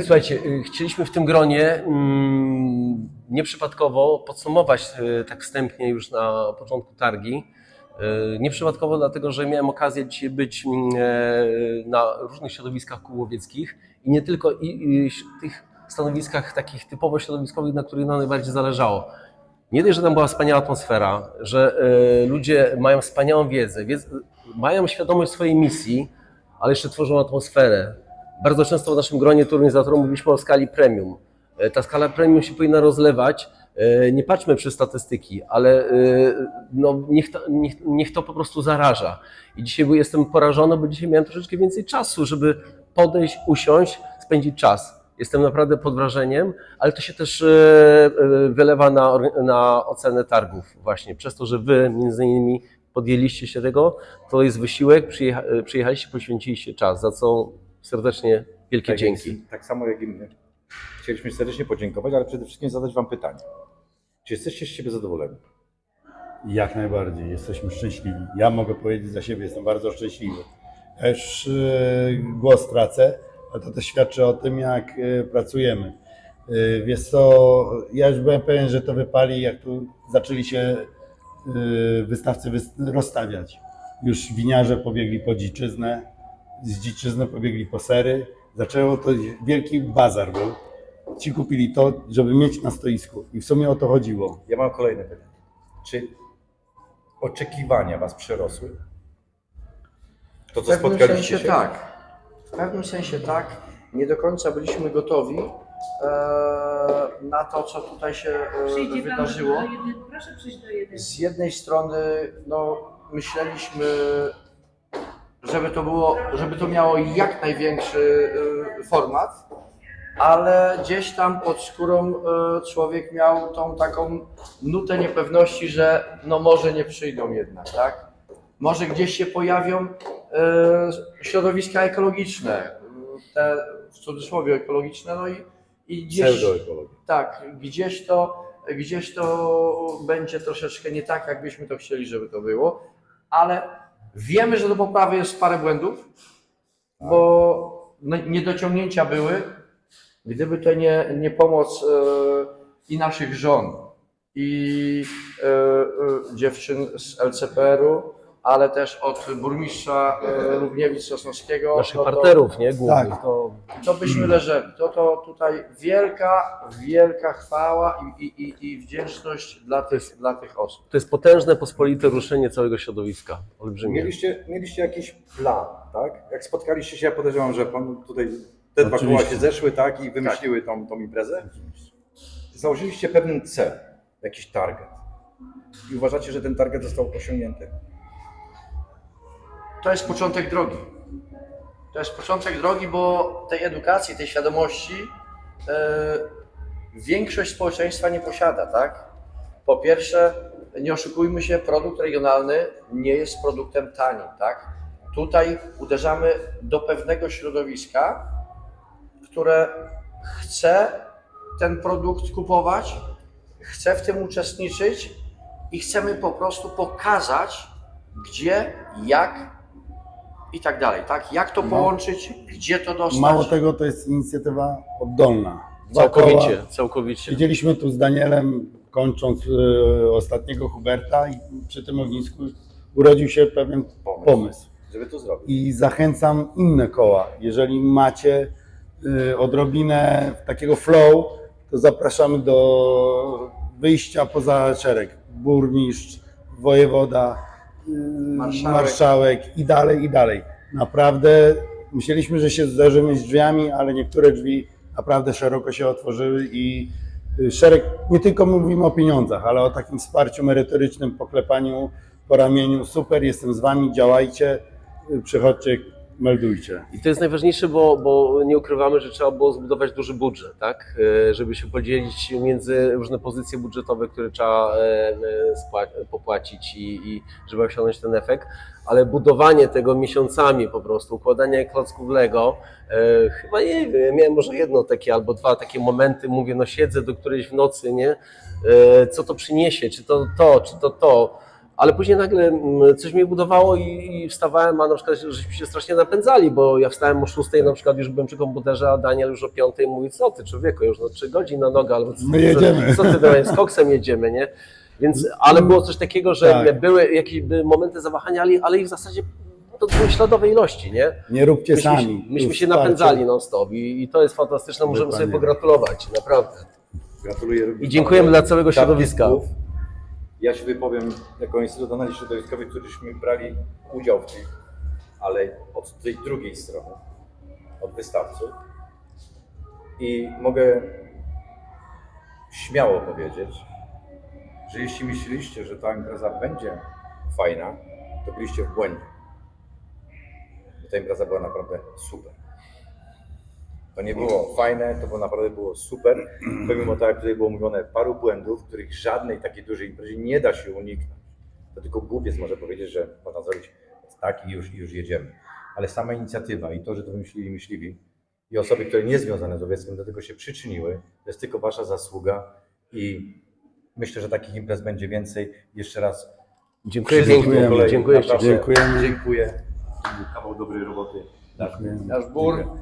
Słuchajcie, y, chcieliśmy w tym gronie mm, nieprzypadkowo podsumować y, tak wstępnie już na początku targi. Y, Nieprzypadkowo dlatego, że miałem okazję dzisiaj być mm, e, na różnych środowiskach kółowieckich i nie tylko i, i tych stanowiskach takich typowo środowiskowych, na których nam najbardziej zależało. Nie dość, że tam była wspaniała atmosfera, że e, ludzie mają wspaniałą wiedzę, mają świadomość swojej misji, ale jeszcze tworzą atmosferę. Bardzo często w naszym gronie turniezatorów mówiliśmy o skali premium. E, Ta skala premium się powinna rozlewać. E, Nie patrzmy przez statystyki, ale no, niech, to, niech, niech to po prostu zaraża. I dzisiaj jestem porażony, bo dzisiaj miałem troszeczkę więcej czasu, żeby podejść, usiąść, spędzić czas. Jestem naprawdę pod wrażeniem, ale to się też e, e, wylewa na, na ocenę targów właśnie. Przez to, że wy między innymi podjęliście się tego, to jest wysiłek, przyjecha, e, przyjechaliście, poświęciliście czas, za co serdecznie wielkie Tak dzięki. jest, Tak samo jak i my. Chcieliśmy serdecznie podziękować, ale przede wszystkim zadać Wam pytanie. Czy jesteście z siebie zadowoleni? Jak najbardziej, jesteśmy szczęśliwi. Ja mogę powiedzieć za siebie, jestem bardzo szczęśliwy. E, głos tracę, to też świadczy o tym, jak e, pracujemy. E, Wiesz co, ja już byłem pewien, że to wypali, jak tu zaczęli się e, wystawcy wys- rozstawiać. Już winiarze pobiegli po dziczyznę, z dziczyzny pobiegli po sery. Zaczęło to, wielki bazar był. Ci kupili to, żeby mieć na stoisku. I w sumie o to chodziło. Ja mam kolejne pytanie. Czy oczekiwania Was przerosły? To, co spotkaliście się? tak. W pewnym sensie tak. Nie do końca byliśmy gotowi e, na to, co tutaj się e, wydarzyło. proszę przyjść do jednego. Z jednej strony no, myśleliśmy, żeby to, było, żeby to miało jak największy e, format, ale gdzieś tam pod skórą e, człowiek miał tą taką nutę niepewności, że no może nie przyjdą jednak, tak? Może gdzieś się pojawią środowiska ekologiczne, te w cudzysłowie ekologiczne, no i, i gdzieś, tak, gdzieś to, gdzieś to będzie troszeczkę nie tak, jakbyśmy to chcieli, żeby to było, ale wiemy, że do poprawy jest parę błędów, bo no- niedociągnięcia były. Gdyby to nie, nie pomoc e, i naszych żon, i e, e, dziewczyn z LCPR-u, ale też od burmistrza e, Lubniewic Sosnowskiego, Naszych no to- partnerów, nie? Głównych. Tak. To to byśmy leżeli. To, to tutaj wielka, wielka chwała i, i, i, i wdzięczność dla tych, dla tych osób. To jest potężne, pospolite ruszenie całego środowiska. Olbrzymie. Mieliście, mieliście jakiś plan, tak? Jak spotkaliście się, ja podejrzewam, że Pan tutaj te dwa koła Oczywiście. się zeszły, tak? I wymyśliły tą, tą imprezę. Założyliście pewien cel, jakiś target. I uważacie, że ten target został osiągnięty. To jest początek drogi. To jest początek drogi, bo tej edukacji, tej świadomości e, większość społeczeństwa nie posiada, tak? Po pierwsze, nie oszukujmy się, produkt regionalny nie jest produktem tanim, tak? Tutaj uderzamy do pewnego środowiska, które chce ten produkt kupować, chce w tym uczestniczyć i chcemy po prostu pokazać, gdzie, jak i tak dalej, tak? Jak to No. połączyć, gdzie to dostać. Mało tego, to jest inicjatywa oddolna. Dwa koła. Całkowicie, całkowicie. Siedzieliśmy tu z Danielem, kończąc e, ostatniego Huberta i przy tym ognisku urodził się pewien Pomysł. pomysł. Żeby to zrobić. I zachęcam inne koła. Jeżeli macie e, odrobinę takiego flow, to zapraszamy do wyjścia poza szereg. Burmistrz, wojewoda, e, Marszałek. marszałek i dalej, i dalej. Naprawdę myśleliśmy, że się zderzymy z drzwiami, ale niektóre drzwi naprawdę szeroko się otworzyły i y, szereg, nie tylko mówimy o pieniądzach, ale o takim wsparciu merytorycznym, poklepaniu po ramieniu. Super, jestem z wami, działajcie, y, przychodźcie meldujcie. I to jest najważniejsze, bo, bo nie ukrywamy, że trzeba było zbudować duży budżet, tak? E, Żeby się podzielić między różne pozycje budżetowe, które trzeba e, e, popłacić i, i żeby osiągnąć ten efekt. Ale budowanie tego miesiącami po prostu, układanie klocków Lego, e, chyba nie wiem, miałem może jedno takie albo dwa takie momenty, mówię, no siedzę do którejś w nocy, nie? E, Co to przyniesie, czy to to, czy to to. Ale później nagle mm, coś mnie budowało i, i wstawałem, a na przykład żeśmy się strasznie napędzali, bo ja wstałem o 6 na przykład już byłem przy komputerze, a Daniel już o 5 mówi, co ty człowieku, już no 3 godziny na nogę, albo co, My jedziemy. co ty Daniel, z koksem jedziemy, nie? Więc, ale było coś takiego, że Tak. były jakieś momenty zawahania, ale, ale i w zasadzie to były śladowe ilości, nie? Nie róbcie Myśmy, sami. myśmy się napędzali non stop i, i to jest fantastyczne, możemy sobie Dokładnie. pogratulować, naprawdę. Gratuluję I dziękujemy dla całego środowiska. Ja się wypowiem jako Instytut Analiz Środowiskowych, któryśmy brali udział w tych, ale od tej drugiej strony, od wystawców. I mogę śmiało powiedzieć, że jeśli myśleliście, że ta impreza będzie fajna, to byliście w błędzie. Ta impreza była naprawdę super. To nie było fajne, to było naprawdę było super. Pomimo tak, jak tutaj było mówione, paru błędów, których żadnej takiej dużej imprezie nie da się uniknąć. To tylko głupiec może powiedzieć, że można zrobić tak i już, i już jedziemy. Ale sama inicjatywa i to, że to wymyślili myśliwi i osoby, które nie związane z Owieckiem do tego się przyczyniły, to jest tylko wasza zasługa i myślę, że takich imprez będzie więcej. Jeszcze raz Dziękuję kolei dziękuję. Dziękujemy. Dziękuję. To był kawał dobrej roboty. Dziękujemy. Nasz bór